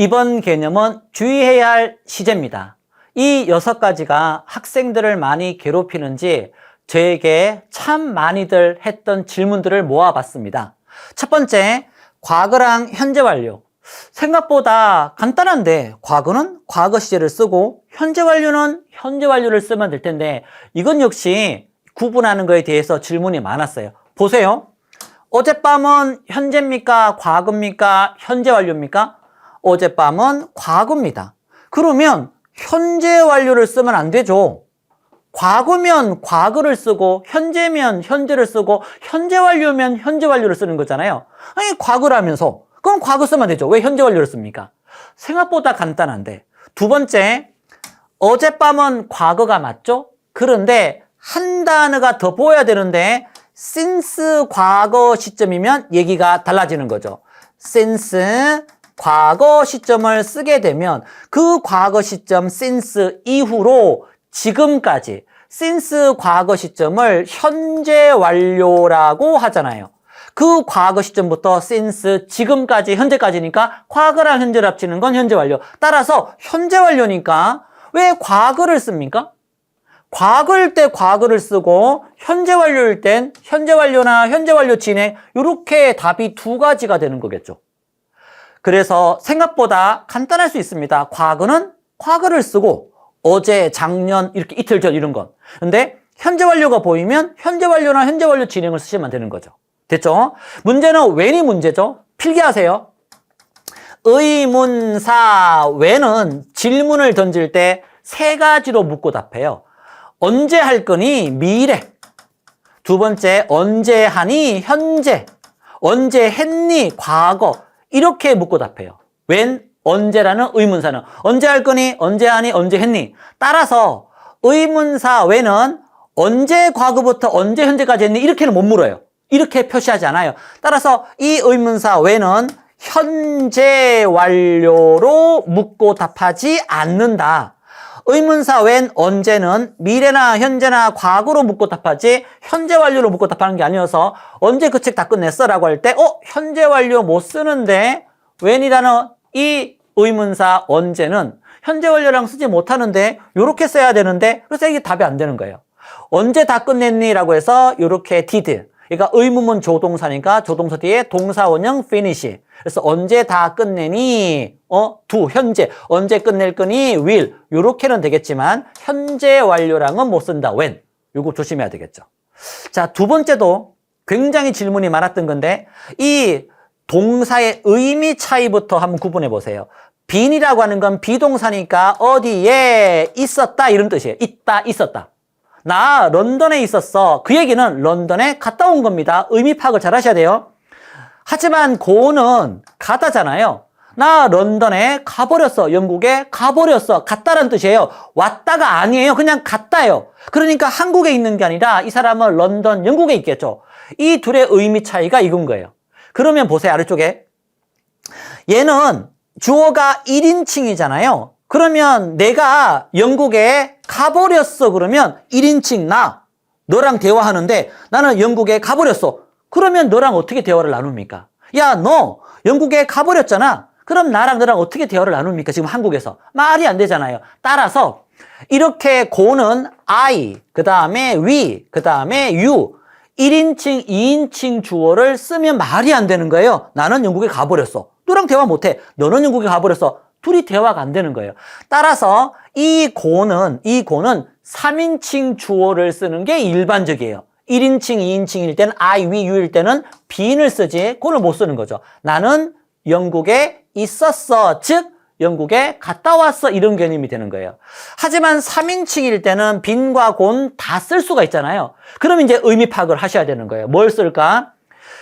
이번 개념은 주의해야 할 시제입니다. 이 여섯 가지가 학생들을 많이 괴롭히는지 저에게 참 많이들 했던 질문들을 모아봤습니다. 첫 번째, 과거랑 현재 완료. 생각보다 간단한데 과거는 과거 시제를 쓰고 현재 완료는 현재 완료를 쓰면 될 텐데 이건 역시 구분하는 거에 대해서 질문이 많았어요. 보세요. 어젯밤은 현재입니까? 과거입니까? 현재 완료입니까? 어젯밤은 과거입니다. 그러면 현재 완료를 쓰면 안 되죠. 과거면 과거를 쓰고 현재면 현재를 쓰고 현재 완료면 현재 완료를 쓰는 거잖아요. 아니 과거라면서 그럼 과거 쓰면 되죠. 왜 현재 완료를 씁니까? 생각보다 간단한데 두 번째 어젯밤은 과거가 맞죠? 그런데 한 단어가 더 보여야 되는데 since 과거 시점이면 얘기가 달라지는 거죠. since 과거 시점을 쓰게 되면 그 과거 시점 since 이후로 지금까지 since 과거 시점을 현재 완료라고 하잖아요. 그 과거 시점부터 since 지금까지 현재까지니까 과거랑 현재를 합치는 건 현재 완료. 따라서 현재 완료니까 왜 과거를 씁니까? 과거일 때 과거를 쓰고 현재 완료일 땐 현재 완료나 현재 완료 진행 이렇게 답이 두 가지가 되는 거겠죠. 그래서 생각보다 간단할 수 있습니다. 과거는 과거를 쓰고 어제, 작년, 이렇게 이틀 전 이런 건. 근데 현재 완료가 보이면 현재 완료나 현재 완료 진행을 쓰시면 되는 거죠. 됐죠? 문제는 when이 문제죠. 필기하세요. 의문사 when은 질문을 던질 때 세 가지로 묻고 답해요. 언제 할 거니? 미래. 두 번째, 언제 하니? 현재. 언제 했니? 과거. 이렇게 묻고 답해요. when, 언제라는 의문사는 언제 할 거니? 언제 하니? 언제 했니? 따라서 의문사 when은 언제 과거부터 언제 현재까지 했니? 이렇게는 못 물어요. 이렇게 표시하지 않아요. 따라서 이 의문사 when은 현재 완료로 묻고 답하지 않는다. 의문사 when 언제는 미래나 현재나 과거로 묻고 답하지 현재 완료로 묻고 답하는 게 아니어서 언제 그 책 다 끝냈어? 라고 할 때 어? 현재 완료 못 쓰는데 when이라는 이 의문사 언제는 현재 완료랑 쓰지 못하는데 이렇게 써야 되는데 그래서 이게 답이 안 되는 거예요. 언제 다 끝냈니? 라고 해서 이렇게 did 그러니까 의문문 조동사니까 조동사 뒤에 동사 원형 finish. 그래서 언제 다 끝내니? 어, 두 현재 언제 끝낼 거니? will. 요렇게는 되겠지만 현재 완료랑은 못 쓴다. when. 요거 조심해야 되겠죠. 자, 두 번째도 굉장히 질문이 많았던 건데 이 동사의 의미 차이부터 한번 구분해 보세요. 빈이라고 하는 건 비동사니까 어디에 있었다 이런 뜻이에요. 있다, 있었다. 나 런던에 있었어. 그 얘기는 런던에 갔다 온 겁니다. 의미 파악을 잘 하셔야 돼요. 하지만 고는 가다잖아요. 나 런던에 가버렸어. 영국에 가버렸어. 갔다라는 뜻이에요. 왔다가 아니에요. 그냥 갔다요. 그러니까 한국에 있는 게 아니라 이 사람은 런던, 영국에 있겠죠. 이 둘의 의미 차이가 이건 거예요. 그러면 보세요. 아래쪽에. 얘는 주어가 1인칭이잖아요. 그러면 내가 영국에 가버렸어 그러면 1인칭 나 너랑 대화하는데 나는 영국에 가버렸어. 그러면 너랑 어떻게 대화를 나눕니까? 야, 너 영국에 가버렸잖아. 그럼 나랑 너랑 어떻게 대화를 나눕니까? 지금 한국에서. 말이 안 되잖아요. 따라서 이렇게 고는 I, 그 다음에 we, 그 다음에 you 1인칭, 2인칭 주어를 쓰면 말이 안 되는 거예요. 나는 영국에 가버렸어. 너랑 대화 못해. 너는 영국에 가버렸어. 둘이 대화가 안 되는 거예요. 따라서 이 고는, 이 고는 3인칭 주어를 쓰는 게 일반적이에요. 1인칭, 2인칭일 때는 I, we, you일 때는 be인을 쓰지 고를 못 쓰는 거죠. 나는 영국에 있었어. 즉, 영국에 갔다 왔어. 이런 개념이 되는 거예요. 하지만 3인칭일 때는 빈과 곤 다 쓸 수가 있잖아요. 그럼 이제 의미 파악을 하셔야 되는 거예요. 뭘 쓸까?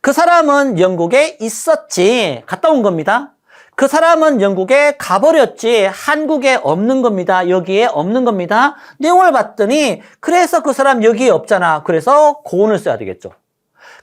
그 사람은 영국에 있었지. 갔다 온 겁니다. 그 사람은 영국에 가버렸지 한국에 없는 겁니다. 여기에 없는 겁니다. 내용을 봤더니 그래서 그 사람 여기에 없잖아. 그래서 고온을 써야 되겠죠.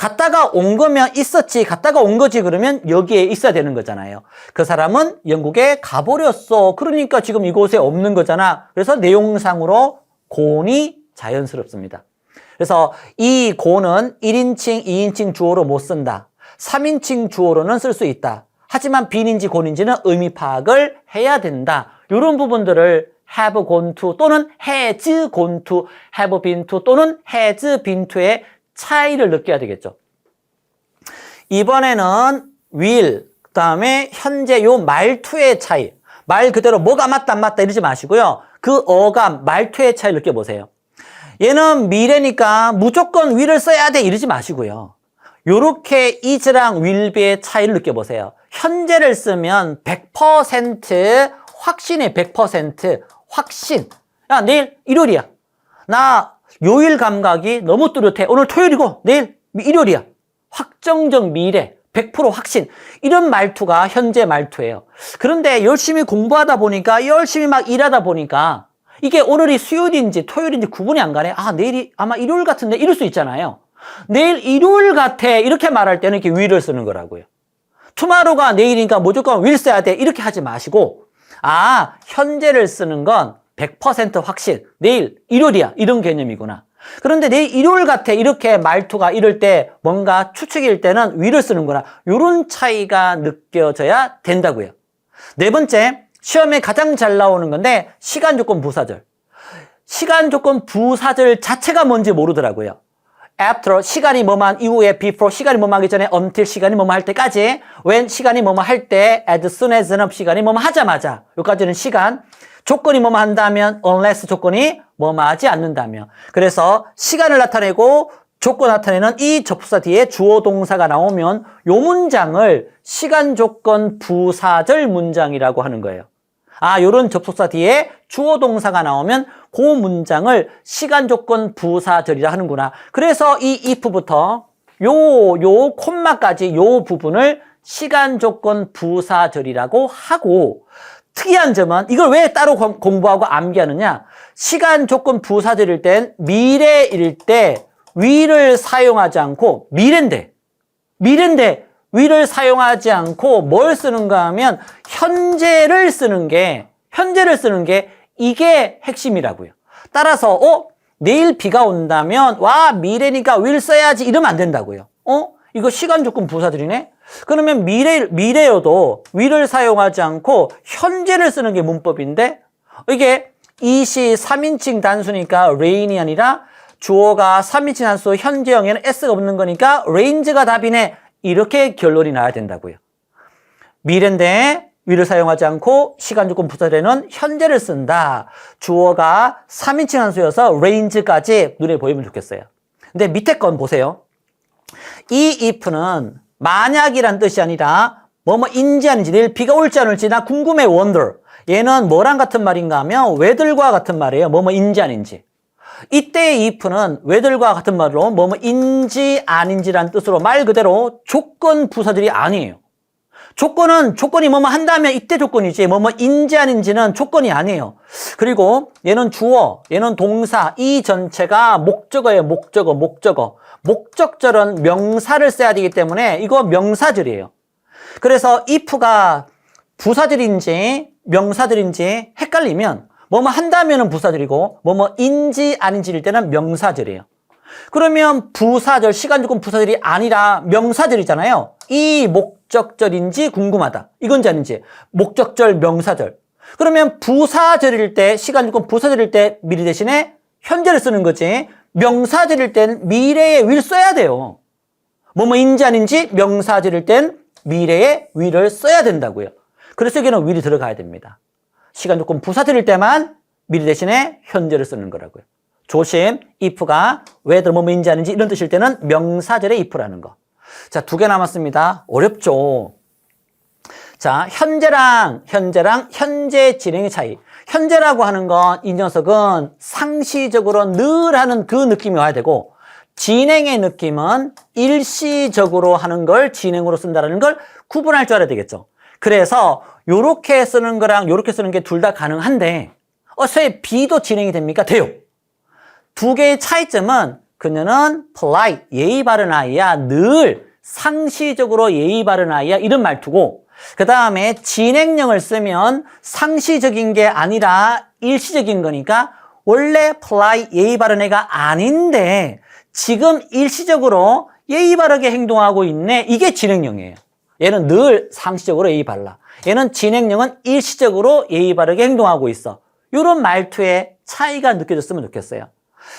갔다가 온 거면 있었지. 갔다가 온 거지 그러면 여기에 있어야 되는 거잖아요. 그 사람은 영국에 가버렸어. 그러니까 지금 이곳에 없는 거잖아. 그래서 내용상으로 고온이 자연스럽습니다. 그래서 이 고는 1인칭, 2인칭 주어로 못 쓴다. 3인칭 주어로는 쓸 수 있다. 하지만 빈인지 곤인지는 의미 파악을 해야 된다. 이런 부분들을 have gone to 또는 has gone to, have been to 또는 has been to의 차이를 느껴야 되겠죠. 이번에는 will, 그 다음에 현재 요 말투의 차이. 말 그대로 뭐가 맞다 안 맞다 이러지 마시고요. 그 어감, 말투의 차이 느껴보세요. 얘는 미래니까 무조건 will을 써야 돼 이러지 마시고요. 요렇게 is랑 will be의 차이를 느껴보세요. 현재를 쓰면 100% 확신의 100% 확신. 야, 내일 일요일이야. 나 요일 감각이 너무 뚜렷해. 오늘 토요일이고 내일 일요일이야. 확정적 미래, 100% 확신. 이런 말투가 현재 말투예요. 그런데 열심히 공부하다 보니까 열심히 막 일하다 보니까 이게 오늘이 수요일인지 토요일인지 구분이 안 가네. 아, 내일이 아마 일요일 같은데 이럴 수 있잖아요. 내일 일요일 같아. 이렇게 말할 때는 이렇게 will을 쓰는 거라고요. 투마로가 내일이니까 무조건 will 써야 돼. 이렇게 하지 마시고 아, 현재를 쓰는 건 100% 확신. 내일 일요일이야. 이런 개념이구나. 그런데 내일 일요일 같아. 이렇게 말투가 이럴 때 뭔가 추측일 때는 will을 쓰는구나. 이런 차이가 느껴져야 된다고요. 네 번째, 시험에 가장 잘 나오는 건데 시간 조건 부사절. 시간 조건 부사절 자체가 뭔지 모르더라고요. after 시간이 뭐만 이후에 before 시간이 뭐만 하기 전에 until 시간이 뭐만 할 때까지 when 시간이 뭐만 할 때 as soon as는 시간이 뭐만 하자마자 여기까지는 시간 조건이 뭐만 한다면 unless 조건이 뭐만 하지 않는다면 그래서 시간을 나타내고 조건 나타내는 이 접수사 뒤에 주어 동사가 나오면 요 문장을 시간 조건 부사절 문장이라고 하는 거예요. 아, 요런 접속사 뒤에 주어 동사가 나오면 그 문장을 시간 조건 부사절이라 하는구나. 그래서 이 if부터 요, 요 콤마까지 요 부분을 시간 조건 부사절이라고 하고 특이한 점은 이걸 왜 따로 공- 공부하고 암기하느냐? 시간 조건 부사절일 땐 미래일 때 위를 사용하지 않고 미래인데 미래인데 위를 사용하지 않고 뭘 쓰는가 하면 현재를 쓰는 게 현재를 쓰는 게 이게 핵심이라고요. 따라서 어 내일 비가 온다면 와 미래니까 will 써야지 이러면 안 된다고요. 어 이거 시간 조건 부사들이네. 그러면 미래 미래여도 will을 사용하지 않고 현재를 쓰는 게 문법인데 이게 이시 3인칭 단수니까 rain이 아니라 주어가 3인칭 단수 현재형에는 s가 없는 거니까 range가 답이네. 이렇게 결론이 나야 된다고요. 미래인데 위를 사용하지 않고 시간 조건 부사되는 현재를 쓴다. 주어가 3인칭 한수여서 range까지 눈에 보이면 좋겠어요. 근데 밑에 건 보세요. 이 if는 만약이란 뜻이 아니라 뭐뭐 인지 아닌지 내일 비가 올지 안 올지 나 궁금해 wonder. 얘는 뭐랑 같은 말인가 하면 왜들과 같은 말이에요. 뭐뭐 인지 아닌지. 이때의 if는 왜들과 같은 말로 뭐뭐 인지 아닌지란 뜻으로 말 그대로 조건 부사들이 아니에요. 조건은 조건이 뭐뭐 한다면 이때 조건이지 뭐뭐 인지 아닌지는 조건이 아니에요. 그리고 얘는 주어, 얘는 동사, 이 전체가 목적어예요. 목적어, 목적어. 목적절은 명사를 써야 되기 때문에 이거 명사절이에요. 그래서 if가 부사들인지 명사들인지 헷갈리면 뭐뭐 한다면은 부사들이고 뭐뭐인지 아닌지일 때는 명사절이에요. 그러면 부사절, 시간 조건 부사절이 아니라 명사절이잖아요. 이 목적절인지 궁금하다. 이건지 아닌지. 목적절, 명사절. 그러면 부사절일 때, 시간 조건 부사절일 때 미리 대신에 현재를 쓰는 거지. 명사절일 땐 미래에 will 써야 돼요. 뭐뭐인지 아닌지 명사절일 땐 미래에 will을 써야 된다고요. 그래서 여기는 will이 들어가야 됩니다. 시간 조건 부사절일 때만 미리 대신에 현재를 쓰는 거라고요. 조심, if가 뭐뭐인지 아닌지 이런 뜻일 때는 명사절의 if라는 거. 자, 두 개 남았습니다. 어렵죠? 자, 현재랑, 현재랑 현재 진행의 차이. 현재라고 하는 건 이 녀석은 상시적으로 늘 하는 그 느낌이 와야 되고, 진행의 느낌은 일시적으로 하는 걸 진행으로 쓴다는 걸 구분할 줄 알아야 되겠죠. 그래서 요렇게 쓰는 거랑 요렇게 쓰는 게 둘 다 가능한데, 어, 쇠 B도 진행이 됩니까? 돼요. 두 개의 차이점은 그녀는 polite, 예의 바른 아이야. 늘 상시적으로 예의 바른 아이야. 이런 말투고 그 다음에 진행형을 쓰면 상시적인 게 아니라 일시적인 거니까 원래 polite, 예의 바른 애가 아닌데 지금 일시적으로 예의 바르게 행동하고 있네. 이게 진행형이에요. 얘는 늘 상시적으로 예의 발라. 얘는 진행형은 일시적으로 예의 바르게 행동하고 있어. 이런 말투의 차이가 느껴졌으면 좋겠어요.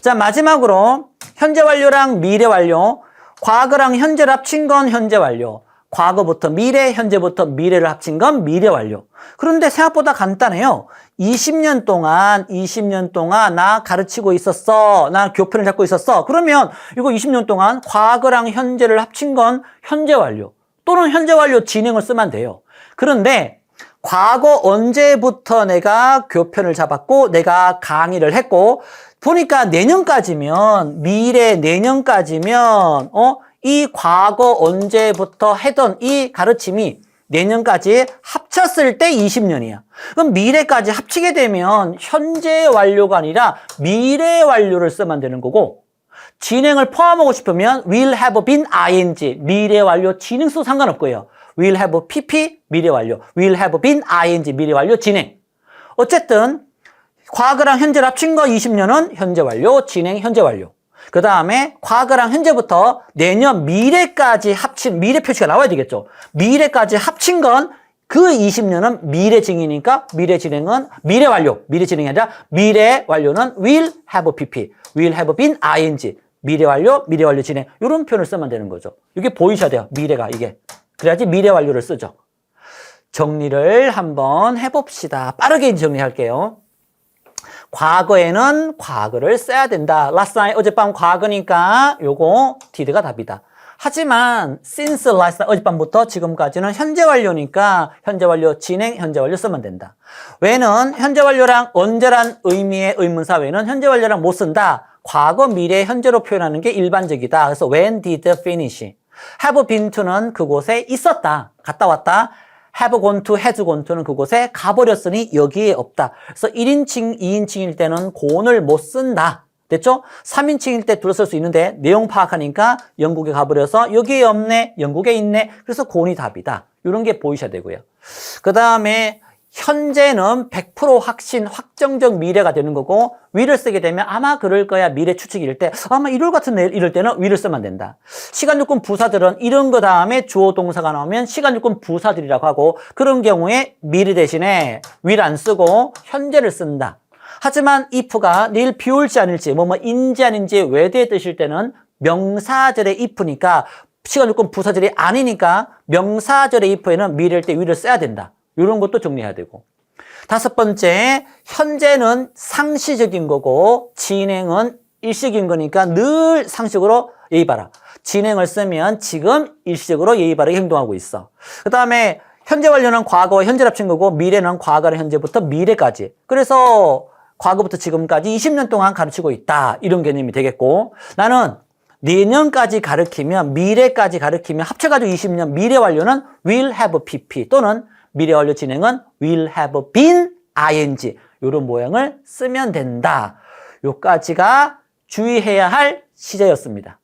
자, 마지막으로 현재 완료랑 미래 완료. 과거랑 현재를 합친 건 현재 완료. 과거부터 미래, 현재부터 미래를 합친 건 미래 완료. 그런데 생각보다 간단해요. 20년 동안, 20년 동안 나 가르치고 있었어. 나 교편을 잡고 있었어. 그러면 이거 20년 동안 과거랑 현재를 합친 건 현재 완료. 또는 현재 완료 진행을 쓰면 돼요. 그런데 과거 언제부터 내가 교편을 잡았고 내가 강의를 했고 보니까 내년까지면 미래 내년까지면 어 이 과거 언제부터 해던 이 가르침이 내년까지 합쳤을 때 20년이야. 그럼 미래까지 합치게 되면 현재 완료가 아니라 미래 완료를 쓰면 되는 거고 진행을 포함하고 싶으면 will have been ing 미래 완료 진행 써도 상관없고요. will have pp 미래 완료, will have been ing 미래 완료 진행. 어쨌든 과거랑 현재를 합친 거 20년은 현재 완료, 진행 현재 완료. 그 다음에 과거랑 현재부터 내년 미래까지 합친 미래 표시가 나와야 되겠죠. 미래까지 합친 건 그 20년은 미래 증이니까 미래 진행은 미래 완료, 미래 진행이 아니라 미래 완료는 will have pp, will have been ing 미래 완료, 미래 완료 진행 이런 표현을 쓰면 되는 거죠. 이게 보이셔야 돼요. 미래가 이게 그래야지 미래 완료를 쓰죠. 정리를 한번 해봅시다. 빠르게 정리할게요. 과거에는 과거를 써야 된다. last night 어젯밤 과거니까 요거 did가 답이다. 하지만 since last 어젯밤부터 지금까지는 현재 완료니까 현재 완료 진행 현재 완료 쓰면 된다. 왜는 현재 완료랑 언제란 의미의 의문사 외에는 현재 완료랑 못 쓴다. 과거, 미래, 현재로 표현하는 게 일반적이다. 그래서 when did finish. have been to는 그곳에 있었다. 갔다 왔다. Have gone to, has gone to는 그곳에 가버렸으니 여기에 없다. 그래서 1인칭, 2인칭일 때는 곤을 못 쓴다. 됐죠? 3인칭일 때쓸수 있는데 내용 파악하니까 영국에 가버려서 여기에 없네, 영국에 있네. 그래서 곤이 답이다. 이런 게 보이셔야 되고요. 그 다음에 현재는 100% 확신, 확정적 미래가 되는 거고 위를 쓰게 되면 아마 그럴 거야 미래 추측일 때 아마 이럴 같은 일 이럴 때는 위를 쓰면 된다. 시간 요건 부사들은 이런 거 다음에 주어 동사가 나오면 시간 요건 부사들이라고 하고 그런 경우에 미래 대신에 will 안 쓰고 현재를 쓴다. 하지만 if가 내일 비 올지 아닐지 뭐뭐 인지 아닌지 외대에 뜨실 때는 명사절의 if니까 시간 요건 부사절이 아니니까 명사절의 if에는 미래일 때 will을 써야 된다. 이런 것도 정리해야 되고. 다섯 번째, 현재는 상시적인 거고 진행은 일시적인 거니까 늘 상식으로 예의 바라. 진행을 쓰면 지금 일시적으로 예의 바르게 행동하고 있어. 그 다음에 현재 완료는 과거와 현재를 합친 거고 미래는 과거랑 현재부터 미래까지. 그래서 과거부터 지금까지 20년 동안 가르치고 있다. 이런 개념이 되겠고 나는 내년까지 가르치면 미래까지 가르치면 합쳐가지고 20년 미래 완료는 will have pp 또는 미래 완료 진행은 will have been ing 이런 모양을 쓰면 된다. 요까지가 주의해야 할 시제였습니다.